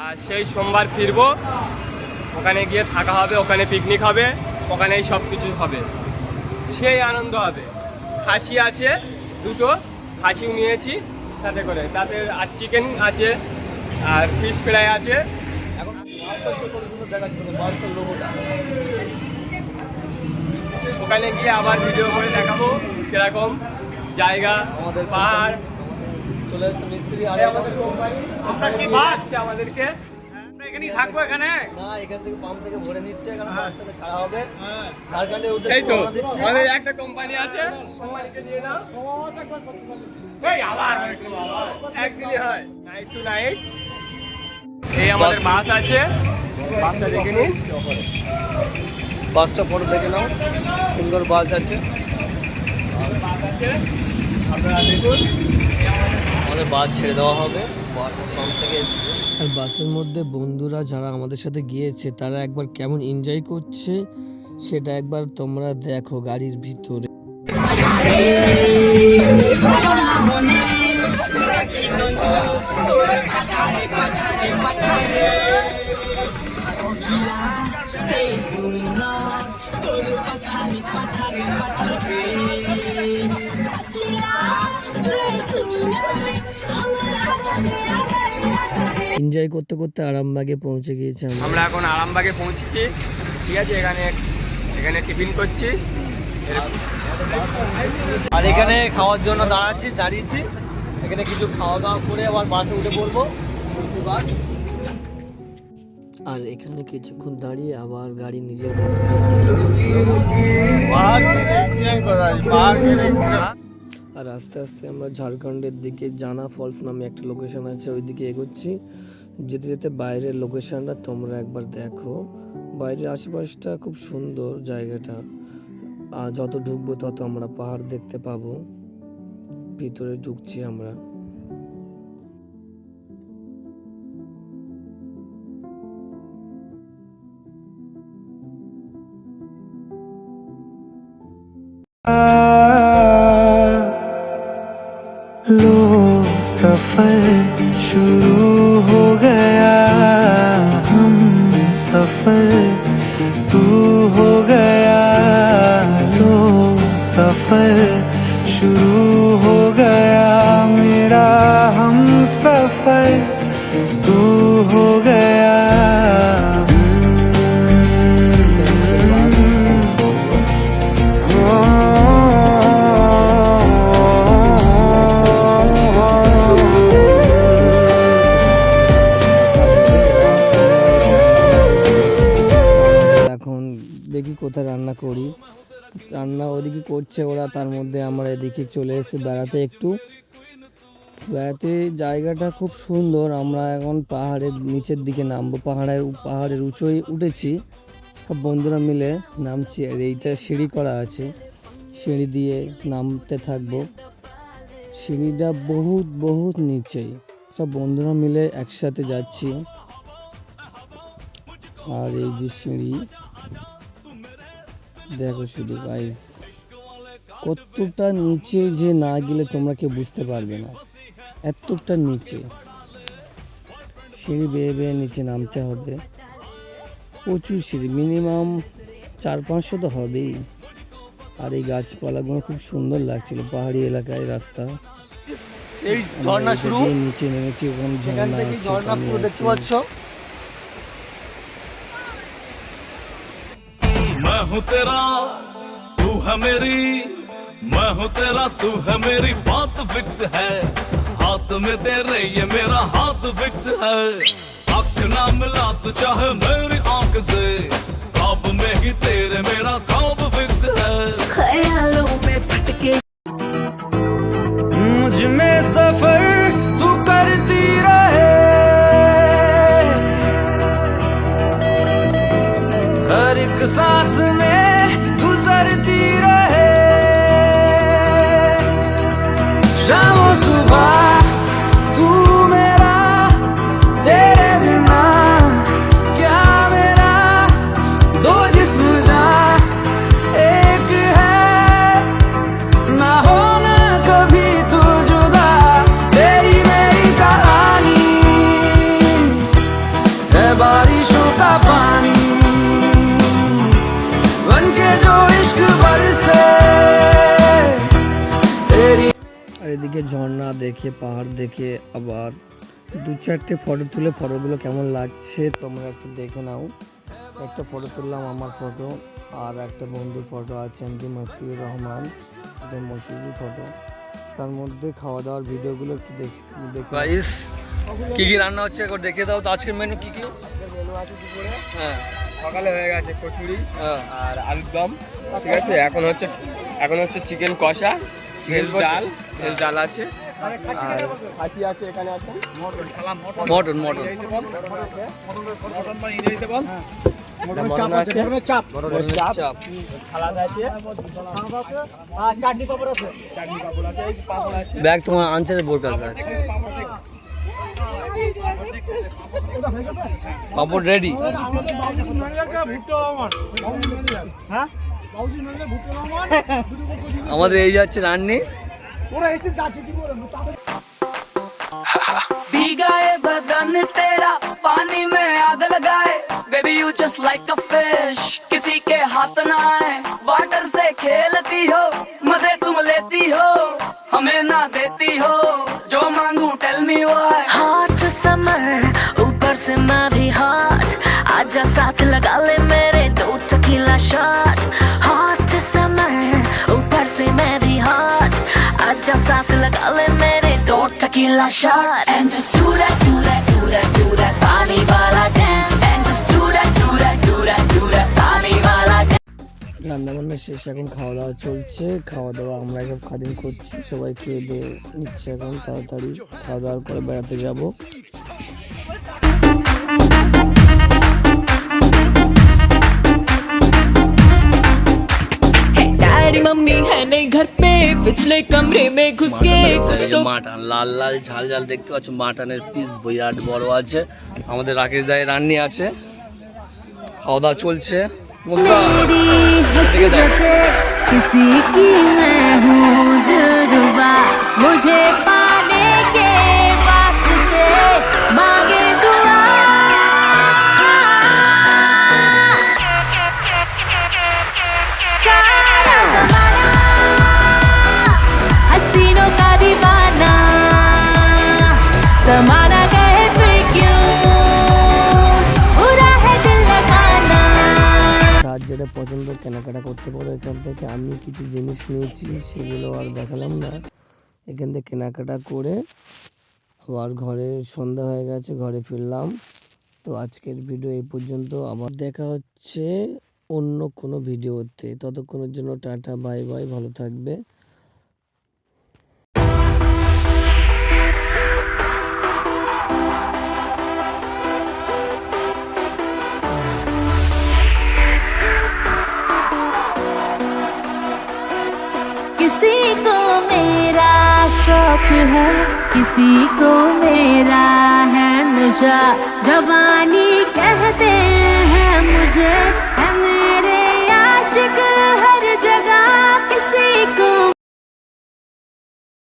আর সেই সোমবার ফিরবো। ওখানে গিয়ে থাকা হবে ওখানে পিকনিক হবে ওখানেই সব কিছু হবে। সেই আনন্দ হবে। খাসি আছে দুটো। খাসিও নিয়েছি সাথে করে। তাতে আর চিকেন আছে আর ফিশ ফ্রাই আছে। এখন ওখানে গিয়ে আবার ভিডিও করে দেখাবো কীরকম জায়গা আমাদের পাহাড়। চলে এসেছে মিস্ত্রি আর আমাদের কোম্পানি আমরা কি যাচ্ছে আমাদেরকে? এখানেই থাকব এখানে? না এখান থেকে পাম্প থেকে ভরে নিচ্ছে এখানে থেকে ছাড়া হবে। ঝাড়খণ্ডের উদ্দেশ্যে এই তো আমাদের একটা কোম্পানি আছে। কোম্পানিকে নিয়ে নাও। এই আবার একদিনই হয়। নাইট টু নাইট এই আমাদের আছে। বাসটা দেখে নিন। বাসটা পরে দেখে নাও। সুন্দর বাস আছে। আপনারা দেখুন। বাস ছেড়ে দেওয়া হবে। বাস পাম্প থেকে আর বাসের মধ্যে বন্ধুরা যারা আমাদের সাথে গিয়েছে তারা একবার কেমন এনজয় করছে সেটা একবার তোমরা দেখো গাড়ির ভিতরে। এনজয় করতে করতে আরামবাগে পৌঁছে গিয়েছে আমরা এখন আরামবাগে পৌঁছেছি ঠিক আছে এখানে এখানে টিফিন করছি আর এখানে খাওয়ার জন্য দাঁড়াচ্ছি দাঁড়িয়েছি এখানে কিছু খাওয়া দাওয়া করে আবার বাসে উঠে পড়ব বাস আর এখানে কিছুক্ষণ দাঁড়িয়ে আবার গাড়ি নিজের আর আস্তে আস্তে আমরা ঝাড়খণ্ডের দিকে জানা ফলস নামে একটা লোকেশন আছে ওই দিকে এগোচ্ছি। যেতে যেতে বাইরের লোকেশনটা তোমরা একবার দেখো। বাইরের আশেপাশটা খুব সুন্দর জায়গাটা। আর যত ঢুকবো তত আমরা পাহাড় দেখতে পাবো। ভিতরে ঢুকছি আমরা। लो কোথায় রান্না করি। রান্না ওদিকে করছে ওরা, তার মধ্যে আমরা এদিকে চলে এসে বেড়াতে একটু। বেড়াতে জায়গাটা খুব সুন্দর, আমরা এখন পাহাড়ের নিচের দিকে নামবো। পাহাড়ের পাহাড়ের উঁচুই উঠেছি। সব বন্ধুরা মিলে নামছি আর এইটা সিঁড়ি করা আছে। সিঁড়ি দিয়ে নামতে থাকব। সিঁড়িটা বহুত বহুত নিচেই। সব বন্ধুরা মিলে একসাথে যাচ্ছি। আর এই যে সিঁড়ি দেখো শুধু গাইস কতটা নিচে যে না গেলে তোমরা কেউ বুঝতে পারবে না। এতটা নিচে। সিঁড়ি বেয়ে বেয়ে নিচে নামতে হবে। প্রচুর সিঁড়ি মিনিমাম চার পাঁচশো তো হবেই। আর এই গাছপালাগুলো খুব সুন্দর লাগছিল পাহাড়ি এলাকায় রাস্তা। এই ঝর্ণা শুরু। নিচে নেমেছি ওখানে ঝর্ণা পুরো দেখতে পাচ্ছ? मैं हूँ तेरा, तू है मेरी, मैं हूँ तेरा, तू है मेरी बात फिक्स है। हाथ में तेरे ये मेरा हाथ फिक्स है। आँख ना मिला तो चाहे मेरी आँख से। ख्वाब में ही तेरे मेरा एक सांस में এদিকে ঝর্ণা দেখে পাহাড় দেখে আবার দু চারটে ফটো তুলে ফটোগুলো কেমন লাগছে তোমরা একটু দেখে নাও। একটা ফটো তুললাম আমার ফটো আর একটা বন্ধুর ফটো আছে এমডি মসিউর রহমান এটা ফটো তার মধ্যে খাওয়া দাওয়ার ভিডিওগুলো একটু দেখ গাইস কি কি রান্না হচ্ছে একবার দেখে দাও। তো আজকের মেনু কি কি? মেনু আছে দুপুরে হ্যাঁ। সকালে হয়ে গেছে কচুরি হ্যাঁ। আর আলুর দম ঠিক আছে? এখন হচ্ছে এখন হচ্ছে চিকেন কষা ভেজ ডাল ভেজ ডাল আছে। আর খাসি আছে এখানে আছে? Mutton mutton. মটন চাপ আছে চাপ। চাপ। চাপ। সালাদ আছে আর চাটনি পাপড় আছে। চাটনি পাপড় আছে এই পাপড় আছে। ব্যাগ তোমার আনসারের বোর কাছে আছে? পাপড় রেডি আমাদের এই যাচ্ছে রান্নি भीगा ये बदन तेरा पानी में आग लगाए baby you just like a fish किसी के हाथ ना आए वाटर से खेलती हो मजे तुम लेती हो हमें ना देती हो जो मांगू tell me why hot summer ऊपर से मैं भी हॉट आजा साथ लगा ले मेरे दो टकीला शॉट आजा साथ लगा ले मेरे दो tequila shot and just do that do that do that do that पानी वाला dance and just do that do that do that do that पानी वाला डांस রান্না বান্না শেষ এখন খাওয়া দাওয়া চলছে খাওয়া দাওয়া আমরা সব খাদিন করছি সবাই খেয়ে দিয়ে নিচ্ছে এখন তাড়াতাড়ি খাওয়া দাওয়ার করে বেড়াতে যাব डैडी मम्मी है नहीं घर पे पिछले कमरे में घुस के कुछ तो মাটন লাল লাল ঝাল ঝাল দেখতে পাচ্ছ মাটনের পিস বিরাট বড় আছে আমাদের রাকেশ দায়ের রান্নি আছে খাওয়া দাওয়া চলছে মুস্কা, দেখে দাও। किसी की मैं हूँ दिलरुबा मुझे पाने के যেটা পছন্দ কেনাকাটা করতে পারো এখান থেকে। আমি কিছু জিনিস নিয়েছি, সেগুলো আর দেখালাম না। এখান থেকে কেনাকাটা করে আবার ঘরে সন্ধ্যা হয়ে গেছে, ঘরে ফিরলাম। তো আজকের ভিডিও এই পর্যন্ত। আবার দেখা হচ্ছে অন্য কোনো ভিডিওতে। ততক্ষণের জন্য টাটা, বাই বাই, ভালো থাকবে। को मेरा शौक है किसी को मेरा है नशा। जवानी कहते हैं मुझे